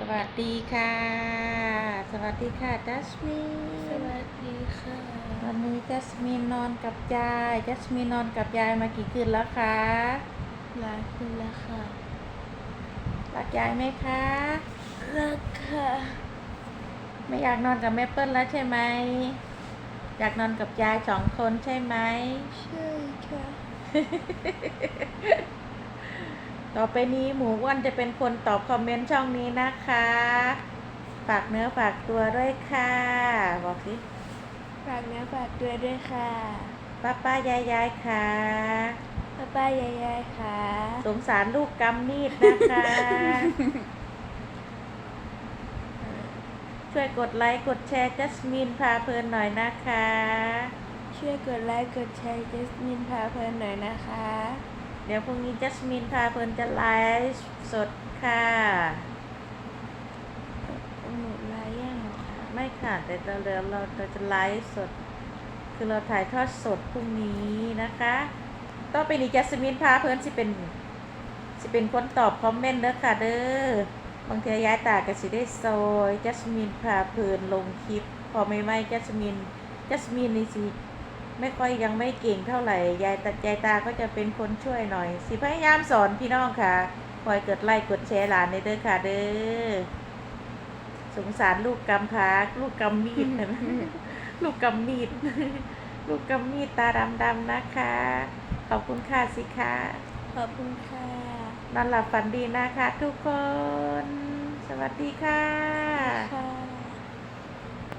สวัสดีค่ะ สวัสดีค่ะจัสมินสวัสดีค่ะ วันนี้จัสมินนอนกับยายจัสมินนอนกับยายมากี่คืนแล้วคะลาคุณแล้วค่ะ รักยายไหมคะรักค่ะ ไม่อยากนอนกับแม่เปิ้ลแล้วใช่ไหม อยากนอนกับยายสองคนใช่ไหม ใช่ค่ะ ต่อไปนี้หมูอ้วนจะเป็นคนตอบคอมเมนต์ช่องนี้นะคะ ฝากเนื้อฝากตัวด้วยค่ะ บอกสิ ฝากเนื้อฝากตัวด้วยค่ะป้าป้ายายยายค่ะป้าป้ายายยายค่ะ สงสารลูกกำมีดนะคะ ช่วยกดไลค์กดแชร์จัสมินพาเพลินหน่อยนะคะ ช่วยกดไลค์กดแชร์เจสมินพาเพลินหน่อยนะคะ เดี๋ยวพรุ่งนี้จัสมินพาเพลินจะไลฟ์สดค่ะหนูไลค์ยังคะไม่ค่ะ แต่เราเดี๋ยวเราเราจะไลฟ์สด คือเราถ่ายทอดสดพรุ่งนี้นะคะต่อไปนี้จัสมินพาเพลินสิเป็นสิเป็นคนตอบคอมเมนต์เด้อค่ะเด้อบางทีย้ายตาก็สิได้ซอยจัสมินพาเพลินลงคลิป พอไม่ไม่จัสมินจัสมินนี่สิ ไม่ค่อยยังไม่เก่งเท่าไหร่ยายตายายตาก็จะเป็นคนช่วยหน่อย สิพยายามสอนพี่น้องค่ะคอยกดไลค์กดแชร์หลานในเด้อค่ะเด้อสงสารลูกกำพร้าลูกกำมีดนะลูกกำมีด ลูกกำมีดตาดำๆนะคะ ขอบคุณค่ะสิคะขอบคุณค่ะนอนหลับฝันดีนะคะทุกคน สวัสดีค่ะค่ะ